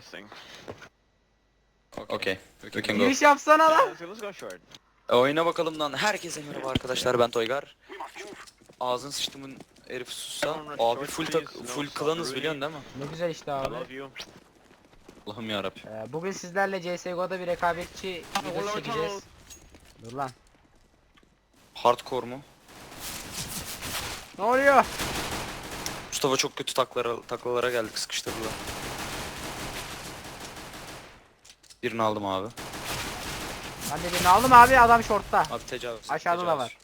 thing. Okay. We can go. Giriş yapsana lan. Let's go short. E, oyuna bakalım lan. Herkese merhaba arkadaşlar ben Toygar. Ağzın sıçtımın herif sussa. Abi full tak full klanız biliyorsun değil mi? Ne güzel işte I abi. you. Allah'ım yarabbim. Ee, bugün sizlerle CSGO'da bir rekabetçi videosu çekeceğiz. Dur lan. Hardcore mu? Ne oluyor? Mustafa çok kötü taklara, taklalara geldik sıkıştırdılar. Birini aldım abi. Ben de birini aldım abi adam şortta. Abi tecavüz. Aşağıda da tecavüz. var.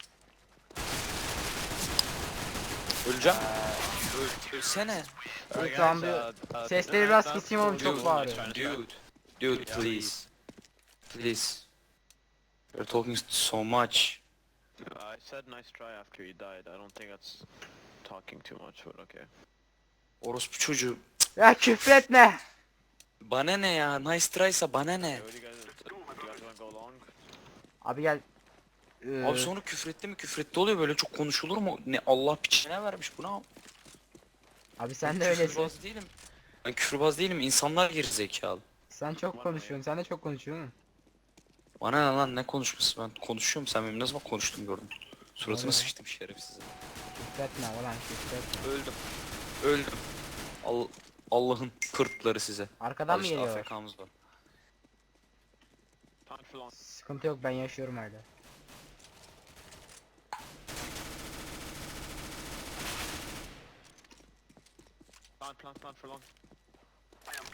Öleceğim. Öl, ölsene. Şu an bir- sesleri biraz kısayım oğlum, çok bağırıyor. Dude. Dude please. Please. You're talking so much. I said nice try after you died. I don't think that's talking too much, but okay. Orospu çocuğu. Ya küfretme. Bana ne ya? Nice try'sa bana ne? Abi gel. Ee, Abi sonra küfretti mi küfretti oluyor böyle çok konuşulur mu? Ne Allah piçine vermiş buna. abi sen de öylesin. Küfürbaz değilim. Ben küfürbaz değilim. İnsanlar geri zekalı. Sen çok konuşuyorsun. Sen de çok konuşuyorsun. Bana ne lan ne konuşması ben konuşuyorum sen benim ne zaman konuştum gördün. Suratına Vallahi. sıçtım şerefsize. Küfretme ulan küfretme. Öldüm. Öldüm. Al Allah'ın kırkları size. Arkadan Al mı işte geliyor? AFK'mız var. Sıkıntı yok ben yaşıyorum hala.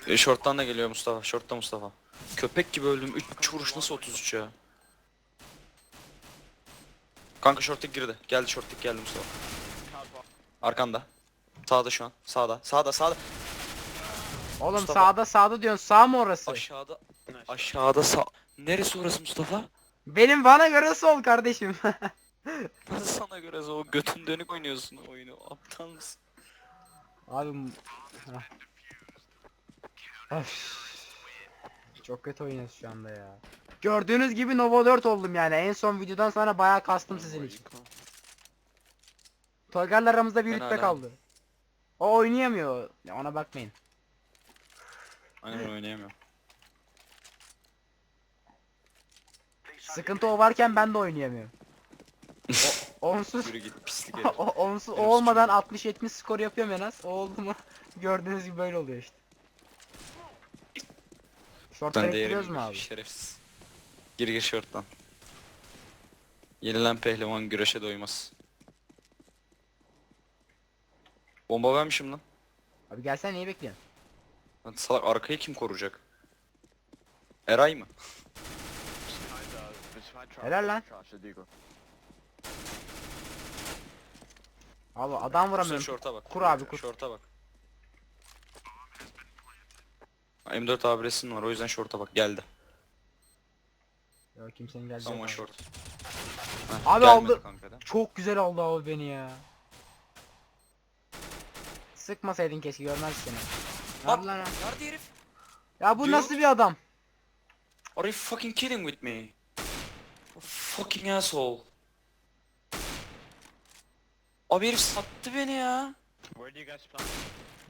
E, short'tan da geliyor Mustafa. Short'ta Mustafa. Köpek gibi öldüm. 3 vuruş nasıl 33 ya? Kanka short'tik girdi. Geldi short'tik geldi Mustafa. Arkanda. Sağda şu an. Sağda. Sağda sağda. Oğlum Mustafa. sağda sağda diyorsun sağ mı orası? Aşağıda. Aşağıda sağ. Neresi orası Mustafa? Benim bana göre sol kardeşim. Nasıl sana göre o götün dönük oynuyorsun oyunu? Aptal mısın? Abi. Öf. Çok kötü oynuyoruz şu anda ya. Gördüğünüz gibi Nova 4 oldum yani. En son videodan sonra bayağı kastım sizin için. Toygar'la aramızda bir Ben rütbe hala- kaldı. O oynayamıyor. Ya Ona bakmayın. Aynen oynayamıyorum. Sıkıntı o varken ben de oynayamıyorum. O, onsuz Yürü git pislik o, onsuz o olmadan 60-70 skor yapıyorum en az. O oldu mu? Gördüğünüz gibi böyle oluyor işte. Shortları Ben de mu abi? şerefsiz. Gir gir short'tan. Yenilen pehlivan güreşe doymaz. Bomba vermişim lan. Abi gelsen neyi bekliyorsun? Lan salak arkayı kim koruyacak? Eray mı? Helal lan. Abi adam vuramıyorum. short'a bak. Kur abi, kur. Short'a bak. M4 abresin var o yüzden short'a bak geldi. Ya kimsenin geldiği Someone yok abi. Heh, aldı. Çok güzel aldı abi beni ya. Sıkmasaydın keşke görmez seni. Lan, Lan. Nerede herif? Ya bu Dude. nasıl bir adam? Are you fucking kidding with me? Fucking asshole. Abi herif sattı beni ya. Where do you guys?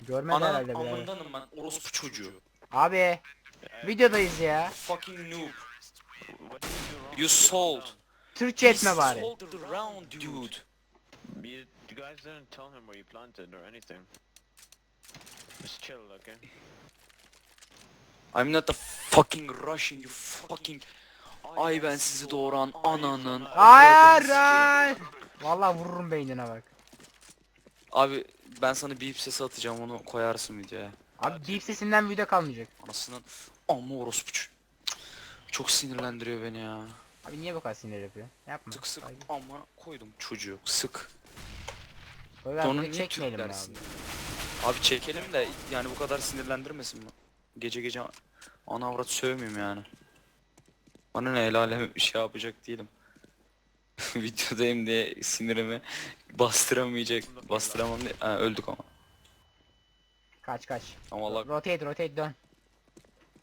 Görmedi Ananın herhalde bile. amındanım ben orospu çocuğu. Abi videodayız ya. Fucking noob. What did you do wrong? You sold. Türkçe etme You bari. sold the round dude. You, you guys didn't tell him where you planted or anything. Just chill, okay? I'm not a fucking Russian you fucking Ay ben sizi doğuran ananın Hayır hayır. Vallahi vururum beynine bak. Abi ben sana bir sesi atacağım onu koyarsın videoya Abi beep sesinden video kalmayacak. Anasının amma orospu ç- Çok sinirlendiriyor beni ya Abi niye bu kadar sinir yapıyor? Yapma. Sık sık Ay, amma koydum çocuğu sık Toygar Sonra bunu niye çekmeyelim mi Türklersin? Abi? Çekelim de yani bu kadar sinirlendirmesin mi? Gece gece ana avrat sövmeyeyim yani. Bana ne el alem şey yapacak değilim. Videodayım diye sinirimi bastıramayacak, bastıramam diye. Ha, öldük ama. Kaç kaç. Ama Allah Rotate rotate dön.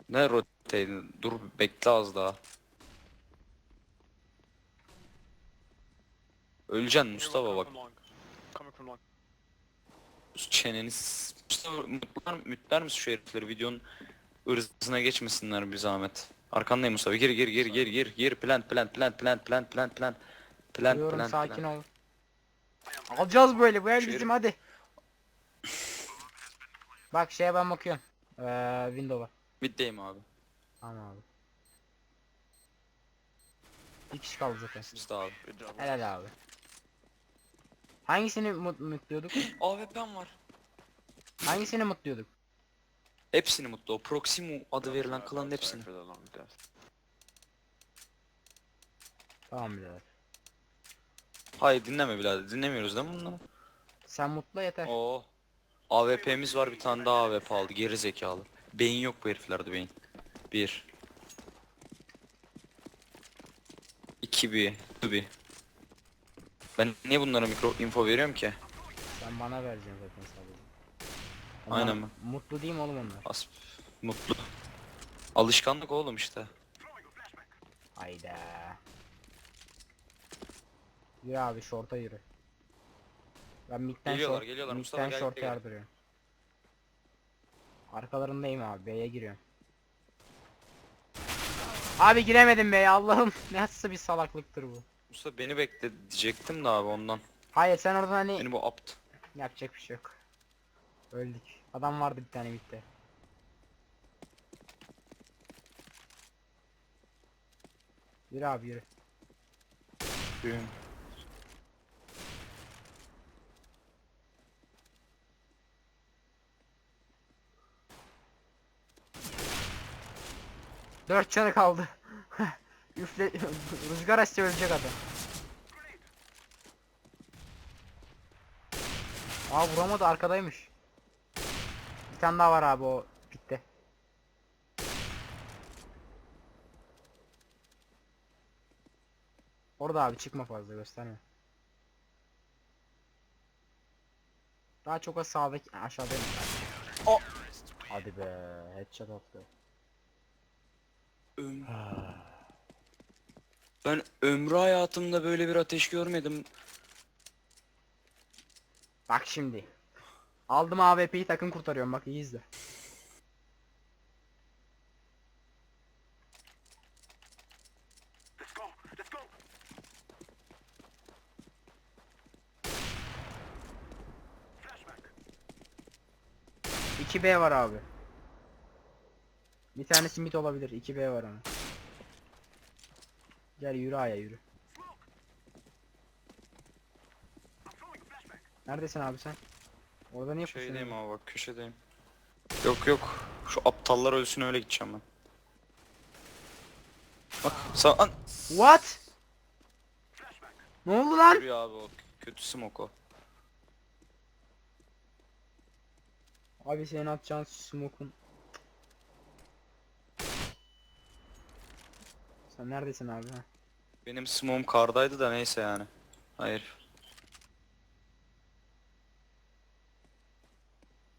ne rotate dur bekle az daha. Öleceksin Mustafa bak. Çeneni s- Mustafa mütler, misin şu herifleri videonun ırzına geçmesinler bir zahmet. Arkandayım Mustafa. Gir gir gir gir gir gir. Plant plant plant plant plant plant plant. Plant Diyorum plant sakin plant. ol. Alacağız böyle bu el Şu bizim herif- hadi. Bak şeye ben bakıyorum. Ee, Windows'a. Middeyim abi. Tamam abi. Bir kişi kaldı zaten. Mustafa abi. Helal abi. Hangisini mut mutluyorduk? AWP'm var. Hangisini mutluyorduk? Hepsini mutlu. O Proximo adı verilen klanın hepsini. Tamam birader. Hayır dinleme birader. Dinlemiyoruz değil mi bunları? Sen mutlu yeter. Oo. AWP'miz var bir tane daha AWP aldı. Geri zekalı. Beyin yok bu heriflerde beyin. Bir. İki bir. bir. Ben niye bunlara mikro info veriyorum ki? Sen bana vereceksin zaten sadece. Aynen Onlar mi? Mutlu değil mi oğlum onlar? As mutlu. Alışkanlık oğlum işte. Hayda. Yürü abi şorta yürü. Ben midden Geliyorlar, short, geliyorlar. Mustafa midden gel, short gel. yardırıyorum. Arkalarındayım abi B'ye giriyorum. Abi giremedim B'ye Allah'ım nasıl bir salaklıktır bu. Mustafa beni bekle diyecektim de abi ondan. Hayır sen oradan hani Beni bu apt. yapacak bir şey yok. Öldük. Adam vardı bir tane midde. Yürü abi yürü. Dört canı kaldı. Üfle rüzgar açsa ölecek adam. Aa vuramadı arkadaymış. Bir tane daha var abi o pitte. Orada abi çıkma fazla gösterme. Daha çok o sağdaki aşağıdayım. O. Hadi be headshot attı. Ben ömrü hayatımda böyle bir ateş görmedim. Bak şimdi. Aldım AWP'yi takım kurtarıyorum bak iyi izle. İki B var abi. Bir tanesi mid olabilir. 2 B var ama. Gel yürü aya yürü. Neredesin abi sen? Orada niye Şeydeyim pusuyorsun? abi bak köşedeyim. Yok yok. Şu aptallar ölsün öyle gideceğim ben. Bak sağ an What? Ne oldu lan? Yürüyor abi o kötü smoke o. Abi senin atacağın smoke'un. Sen neredesin abi ha? Benim smoke'um kardaydı da neyse yani. Hayır.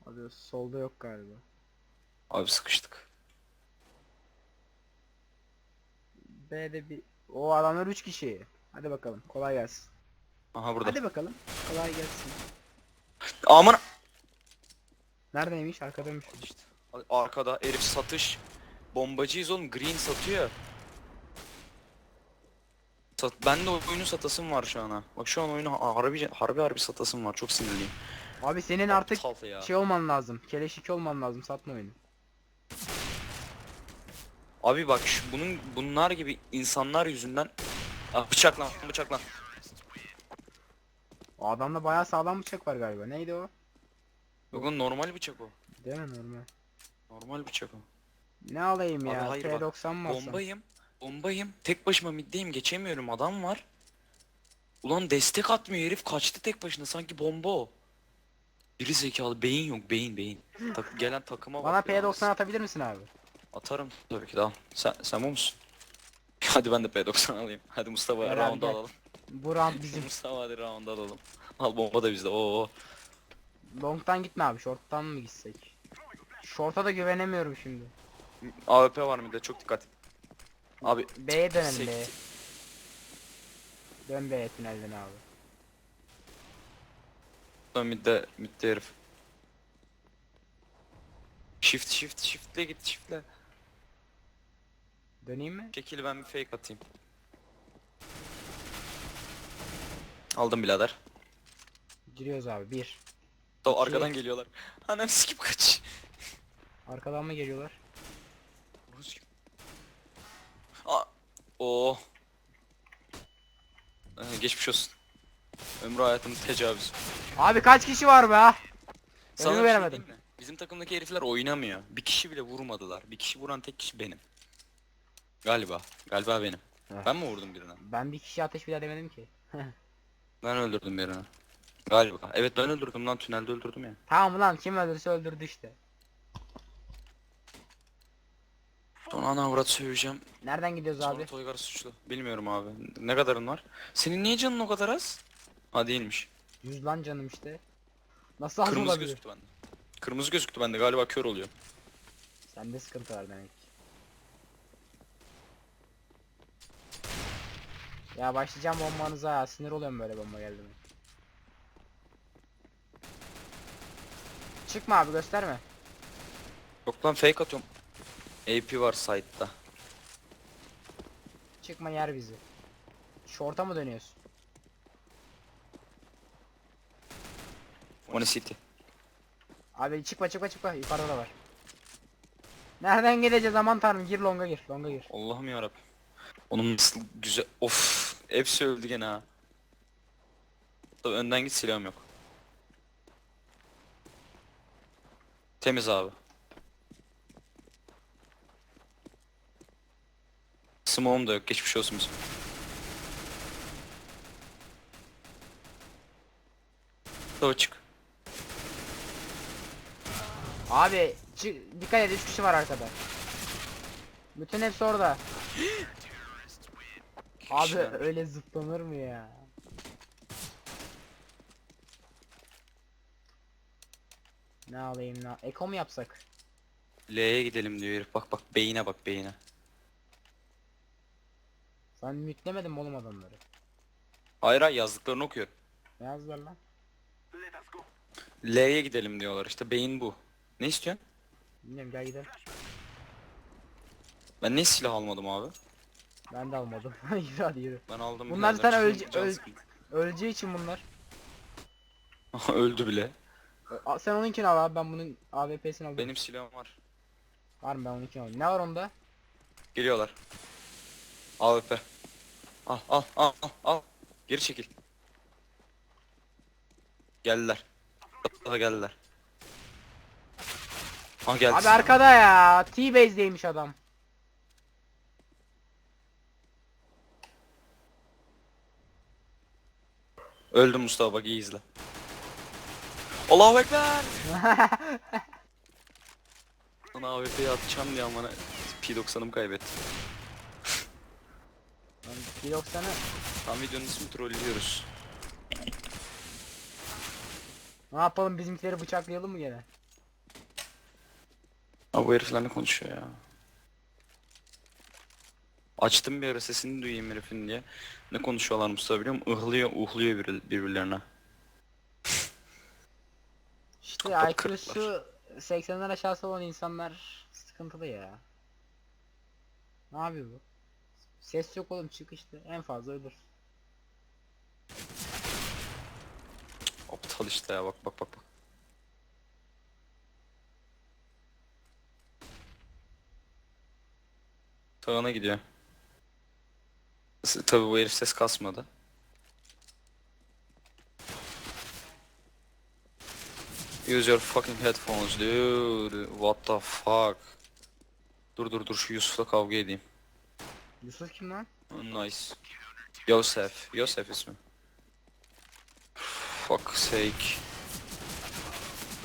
Abi solda yok galiba. Abi sıkıştık. B'de bir... O adamlar 3 kişi. Hadi bakalım kolay gelsin. Aha burada. Hadi bakalım kolay gelsin. Aman Neredeymiş? Arkadaymış. işte. Arkada herif satış. Bombacıyız oğlum green satıyor. Sat ben de oyunu satasım var şu an ha. Bak şu an oyunu harbi harbi harbi satasım var. Çok sinirliyim. Abi senin artık Aptal ya. şey olman lazım. Keleş 2 olman lazım. Satma oyunu. Abi bak şu, bunun bunlar gibi insanlar yüzünden ah, bıçak lan bıçak lan. O adamda bayağı sağlam bıçak var galiba. Neydi o? Yok oğlum normal bıçak o. Değil mi normal? Normal bıçak o. Ne alayım Abi ya? hayır bak, P90 mı alsam? Bombayım. Bombayım. Tek başıma middeyim geçemiyorum adam var. Ulan destek atmıyor herif kaçtı tek başına sanki bomba o. Biri zekalı beyin yok beyin beyin. Tak, gelen takıma Bana bak ya. P90 atabilir misin abi? Atarım tabii ki de al. Sen, sen bu musun? Hadi ben de P90 alayım. Hadi Mustafa abi, round gel. alalım. Bu round bizim. Mustafa hadi round alalım. Al bomba da bizde. Oo. Long'tan gitme abi. Short'tan mı gitsek? Short'a da güvenemiyorum şimdi. AWP var mı de çok dikkat. Abi B'ye dönelim. B'ye. Dön B'ye tünelden abi. midde midde herif. Shift shift shiftle git shiftle. Döneyim mi? Çekil ben bir fake atayım. Aldım birader. Giriyoruz abi. Bir. Da arkadan geliyorlar. Anam sikip kaç. Arkadan mı geliyorlar? Rus gibi. Aa. Oo. Ee, geçmiş olsun. Ömrü hayatımın tecavüzü. Abi kaç kişi var be? Sana Önümü bir şey veremedim. diyeyim mi? Bizim takımdaki herifler oynamıyor. Bir kişi bile vurmadılar. Bir kişi vuran tek kişi benim. Galiba. Galiba benim. Evet. Ben mi vurdum birine? Ben bir kişi ateş bile demedim ki. Ben öldürdüm birini. Galiba. Evet ben öldürdüm lan tünelde öldürdüm ya. Tamam lan kim öldürse öldürdü işte. Sonra ana avrat söveceğim. Nereden gidiyoruz Sonra abi? Toygar suçlu. Bilmiyorum abi. Ne kadarın var? Senin niye canın o kadar az? Ha değilmiş. Yüz lan canım işte. Nasıl az Kırmızı olabilir? gözüktü bende. Kırmızı gözüktü bende galiba kör oluyor. Sende sıkıntı var demek. Ya başlayacağım bombanıza ya. Sinir oluyorum böyle bomba geldi mi? Çıkma abi gösterme. Yok lan fake atıyorum. AP var site'da. Çıkma yer bizi. Şorta mı dönüyorsun? One city. Abi çıkma çıkma çıkma yukarıda da var. Nereden gideceğiz aman tanrım gir longa gir longa gir. Allah'ım yarabbim. Onun nasıl güzel. Of. Hepsi öldü gene ha. Tabii önden git silahım yok. Temiz abi. Smoke'um da yok. Geçmiş olsun bizim. Tabii çık. Abi çık, dikkat et 3 kişi var arkada. Bütün hepsi orada. Abi öyle zıplanır mı ya? Ne alayım ne? Eko mu yapsak? L'ye gidelim diyor herif. Bak bak beyine bak beyine. Sen mütlemedin mi oğlum adamları? Hayır hayır yazdıklarını okuyorum. Ne yazdılar lan? L'ye gidelim diyorlar işte beyin bu. Ne istiyorsun? Bilmiyorum gel gidelim. Ben ne silah almadım abi? Ben de almadım. yürü hadi yürü. Ben aldım. Bunlar birader. zaten Can ölce- öl-. Öleceği için bunlar. Öldü bile. A- Sen onunkini al abi ben bunun AWP'sini alayım. Benim silahım var. Var mı ben onunkini alayım. Ne var onda? Geliyorlar. AWP. Al al al al al. Geri çekil. Geldiler. Daha geldiler. Ha geldi. Abi arkada ya. T-base'deymiş adam. Öldüm Mustafa bak iyi izle. Allahu Ekber. Sana AWP'yi atacağım diye amına P90'ımı kaybettim. Lan 1.90'ı Tam videonun ismi trollüyoruz. ne yapalım bizimkileri bıçaklayalım mı gene? Abi bu herifler ne konuşuyor ya? Açtım bir ara sesini duyayım herifin diye. Ne konuşuyorlar Mustafa biliyor musun? Ihlıyor, uhluyor bir- birbirlerine. İşte Kapat IQ'su 80'den aşağısı olan insanlar sıkıntılı ya. Ne yapıyor bu? Ses yok oğlum çık işte en fazla ölür. Aptal işte ya bak bak bak bak. Tağına gidiyor. Tabii bu herif ses kasmadı. Use your fucking headphones dude. What the fuck? Dur dur dur şu Yusuf'la kavga edeyim. Yusuf kim lan? Nice. Yosef. Yosef ismi. Fuck sake.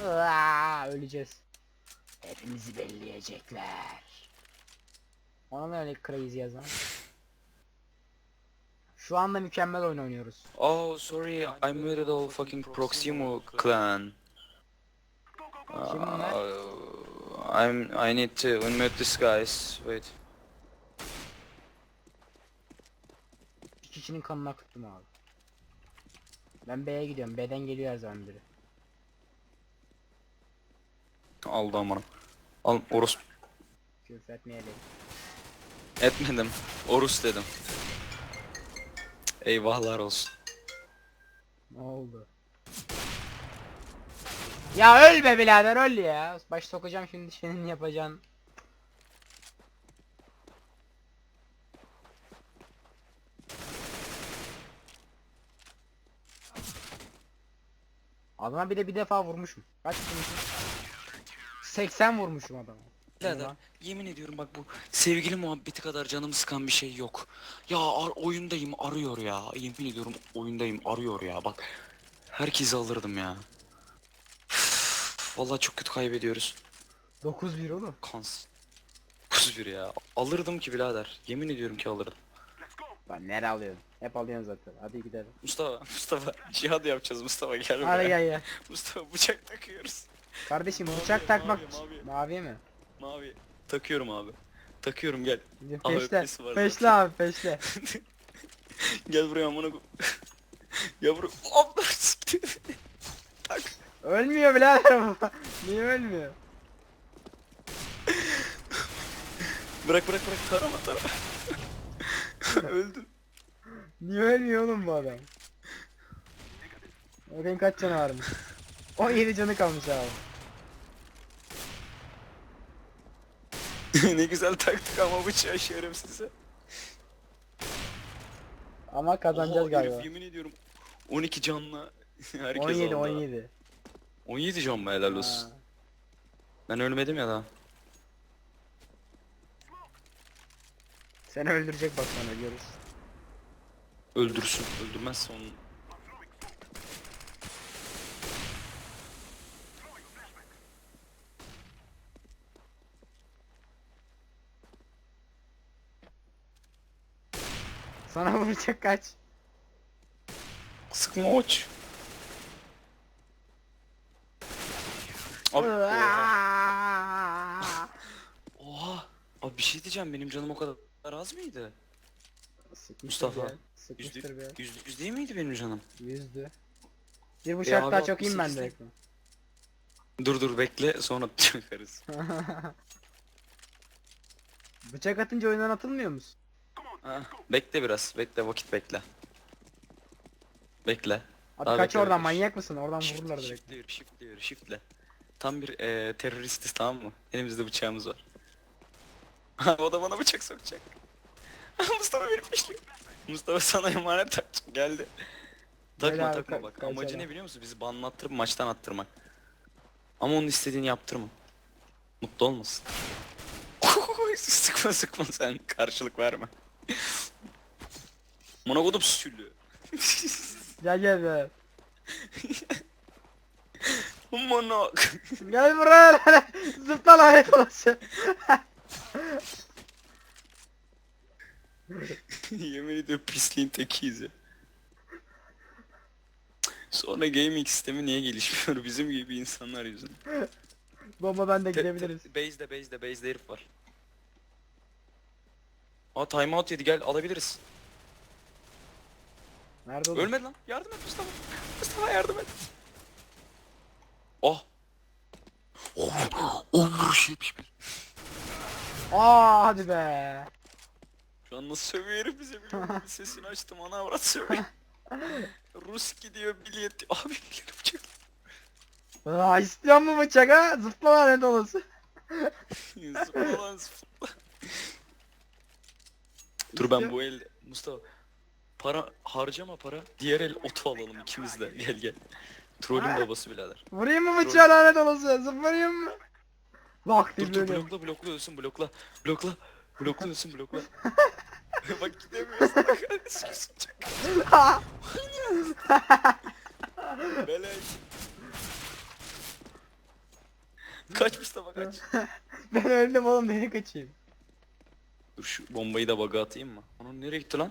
Aa, öleceğiz. Hepimizi belleyecekler. Ona mı öyle crazy yazan? Şu anda mükemmel oyun oynuyoruz. Oh, sorry, I muted all fucking Proximo clan. Kim bunlar? Uh, I'm. I need to unmute this guys. Wait. Kişinin kanını akıttım abi. Ben B'ye gidiyorum. B'den geliyor her zaman biri. Aldı amına. Al Orus Küfür etmeyelim. etmedim. Orus dedim. Eyvahlar olsun. Ne oldu? Ya öl be birader öl ya. Baş sokacağım şimdi senin yapacağın. Adama bir de bir defa vurmuşum. Kaç vurmuşum? 80 vurmuşum adama. Birader yemin ediyorum bak bu sevgili muhabbeti kadar canımı sıkan bir şey yok. Ya ar- oyundayım arıyor ya. Yemin ediyorum oyundayım arıyor ya. Bak herkesi alırdım ya. Vallahi çok kötü kaybediyoruz. 9-1 oğlum. Kans. 9-1 ya. Alırdım ki birader. Yemin ediyorum ki alırdım. Lan nere alıyorsun? Hep alıyorsun zaten. Hadi gidelim. Mustafa, Mustafa cihad yapacağız Mustafa gel buraya. Hadi gel gel. Mustafa bıçak takıyoruz. Kardeşim Mavi, bıçak takmak mavi, mavi. mavi mi? Mavi. Takıyorum abi. Takıyorum gel. Abi Peşle. öpmesi var Peşle zaten. abi peşle. gel buraya amına ko- Yavru. Allah siktir. Tak. Ölmüyor birader bu. Niye ölmüyor? Bırak bırak bırak tarama tarama. Öldüm. Niye ölmüyor oğlum bu adam? Bakayım kaç canı varmış. 17 canı kalmış abi. ne güzel taktık ama bıçağı şerefsize. Ama kazanacağız Oha, galiba. herif yemin ediyorum 12 canla herkes 17 aldı. 17. 17 can mı helal olsun. Ha. Ben ölmedim ya daha. Seni öldürecek bak sonra görürüz. Öldürsün. Öldürmezse onu. Sana vuracak kaç. Sıkma oç. Abi, oha. Oha. Abi bir şey diyeceğim benim canım o kadar az mıydı? Sıkmıştır Mustafa, be. Sıkmıştır be. Yüzde, yüz değil miydi benim canım? Yüzdü. Bir bıçak daha çok iyiyim ben 68'de. direkt. Dur dur bekle sonra çakarız. bıçak atınca oyundan atılmıyor musun? Ha, bekle biraz. Bekle vakit bekle. Bekle. Abi Daha kaç bekle, oradan bekle. manyak mısın? Oradan Shift, vururlar direkt. shift devir, shift devir, shiftle. Tam bir e, teröristiz tamam mı? Elimizde bıçağımız var. O da bana bıçak sokacak. Mustafa beni peşliyor. Mustafa sana emanet tak geldi. Takma Helal, takma bak. kaç Amacı helal. ne biliyor musun? Bizi banlattırıp maçtan attırmak. Ama onun istediğini yaptırma. Mutlu olmasın. sıkma sıkma sen karşılık verme. Monogodum süllü. Gel gel be. Mono. Gel buraya. Zıpla lanet olası. Yemin ediyorum pisliğin tekiyiz ya. Sonra gaming sistemi niye gelişmiyor bizim gibi insanlar yüzünden. Bomba bende Te- gidebiliriz. Base'de base'de base'de herif var. Aa timeout yedi gel alabiliriz. Nerede oğlum? Ölmedi lan. Yardım et Mustafa. Mustafa yardım et. Oh. Oh. 10 vuruş 71. Aa hadi be. Şu an nasıl sövüyor herif bize biliyor musun? Sesini açtım ana avrat sövüyor. Rus gidiyor bilet. Abi bilet bıçak. Aa istiyor mu bıçak ha? Zıpla lanet olası. Zıpla lan zıpla. Dur ben bu el Mustafa para harcama para. Diğer el oto alalım ikimiz de. Gel gel. Trollün babası birader. Vurayım mı bıçağı lanet olası? Zıplayayım mı? Bak Dur dur böyle. blokla blokla ölsün blokla. Blokla. Blokla ölsün blokla. Bak gidemiyoruz. Sıkıyorsun çak. Beleş. Kaç Mustafa kaç. ben öldüm oğlum nereye kaçayım? Dur şu bombayı da baga atayım mı? Onun nereye gitti lan?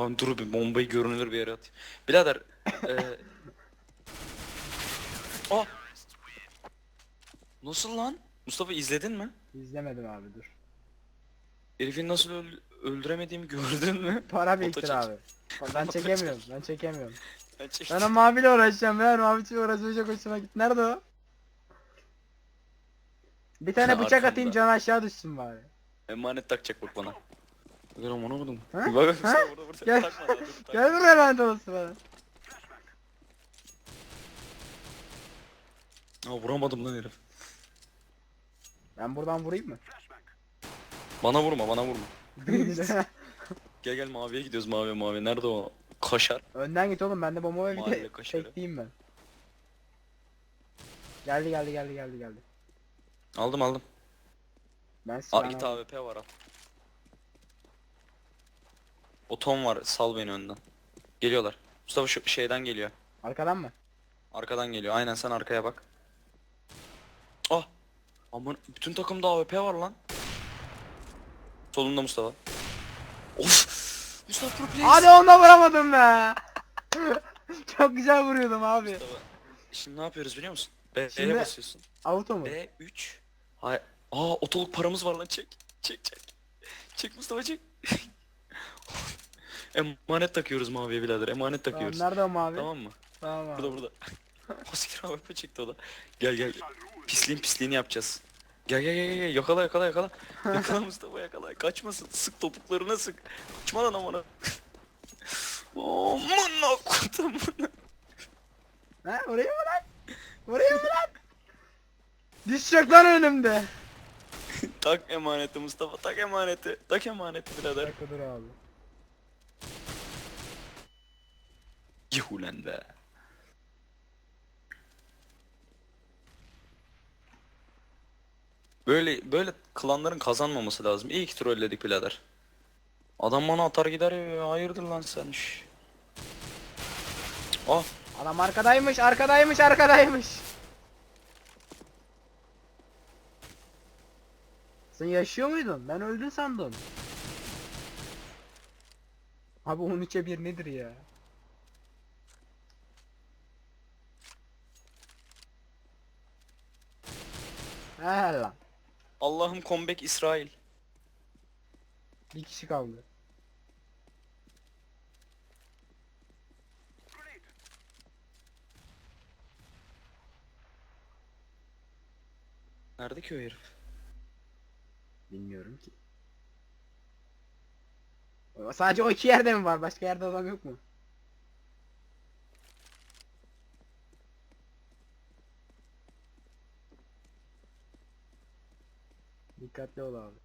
Lan dur bir bombayı görünür bir yere atayım. Birader eee Aa! Nasıl lan? Mustafa izledin mi? İzlemedim abi dur. Herifin nasıl öl- öldüremediğimi gördün mü? Para biriktir abi. Ben çekemiyorum. Ben çekemiyorum. Ben çektim. Ben o maviyle uğraşacağım ya. Maviyle uğraşmaya çok hoşuma gitti. Nerede o? Bir tane Ha, bıçak arkamda. atayım can aşağı düşsün bari. Emanet takacak bak bana. Gel onu vurdum. Ha? Bak bak Ha? Mustafa burada burada. Gel. Dur, takma. Gel buraya lanet olası bana. Aa vuramadım lan herif. Ben buradan vurayım mı? Bana vurma bana vurma. Gel gel maviye gidiyoruz mavi mavi. Nerede o? Kaşar. Önden git oğlum bende bomba ve bir Mahalle de kaşarı. ben. Geldi geldi geldi geldi geldi. Aldım aldım. Ben Aa silahını aldım. AWP var al. O Tom var sal beni önden. Geliyorlar. Mustafa şu şeyden geliyor. Arkadan mı? Arkadan geliyor. Aynen sen arkaya bak. Aman bütün takımda AWP var lan. Solunda Mustafa. Of! Mustafa pro player. Hadi onunla vuramadım be. Çok güzel vuruyordum abi. Mustafa. Şimdi ne yapıyoruz biliyor musun? B'ye Şimdi- basıyorsun. Auto mu? B3. Hay Aa otoluk paramız var lan çek. Çek çek. Çek Mustafa çek. Emanet takıyoruz maviye birader. Emanet Tamam, takıyoruz. nerede o mavi? Tamam mı? Tamam abi. Burada burada. Asker AWP çekti o da. Gel gel. Pisliğin pisliğini yapacağız. Gel gel gel gel. Yakala yakala yakala. Yakala Mustafa yakala. Kaçmasın. Sık topuklarına sık. Kaçma lan amına. Aman akutum. Ha oraya mı lan? Oraya mı lan? Düşecek lan önümde. tak emaneti Mustafa. Tak emaneti. Tak emaneti Bir birader. dakika dur abi. Yuh ulan be. Böyle böyle klanların kazanmaması lazım. İyi ki trolledik birader. Adam bana atar gider ya. Hayırdır lan sen? Şş. Ah Adam arkadaymış, arkadaymış, arkadaymış. Sen yaşıyor muydun? Ben öldün sandım. Abi 13'e 1 nedir ya? He lan. Allah'ım comeback İsrail. Bir kişi kaldı. Nerede ki o herif? Bilmiyorum ki. Sadece o iki yerde mi var? Başka yerde adam yok mu? Dikkatli ol abi.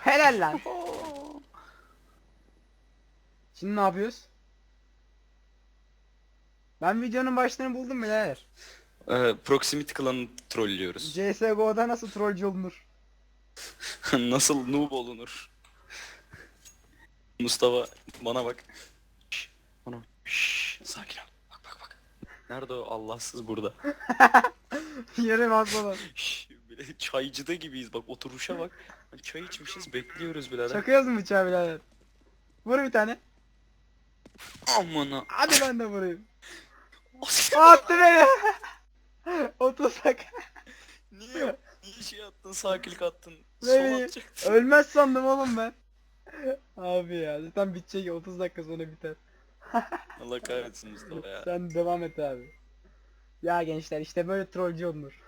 Helal lan. Şimdi ne yapıyoruz? Ben videonun başlığını buldum birader. Ee, proximity klanı trollüyoruz. CSGO'da nasıl trollcü olunur? Nasıl noob olunur? Mustafa bana bak. Şş, bana bak. Şş, sakin ol. Bak bak bak. Nerede o Allahsız burada? Yere basmadan. Şş, bile çaycıda gibiyiz bak oturuşa bak. Çay içmişiz bekliyoruz birader. Çakıyoruz mu bıçağı birader? Vur bir tane. Aman ha. Hadi ben de vurayım. Attı beni. 30 dakika. Niye? Niye şey attın sağ klik attın? Ne. Ölmez sandım oğlum ben. Abi ya zaten bitecek 30 dakika sonra biter. Allah kahretsin Mustafa ya. Sen devam et abi. Ya gençler işte böyle trollcü olunur.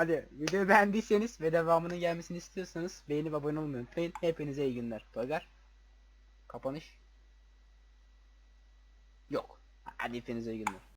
Hadi videoyu beğendiyseniz ve devamının gelmesini istiyorsanız beğenip abone olmayı unutmayın. Hepinize iyi günler. Toygar. Kapanış. Yok. Hadi hepinize iyi günler.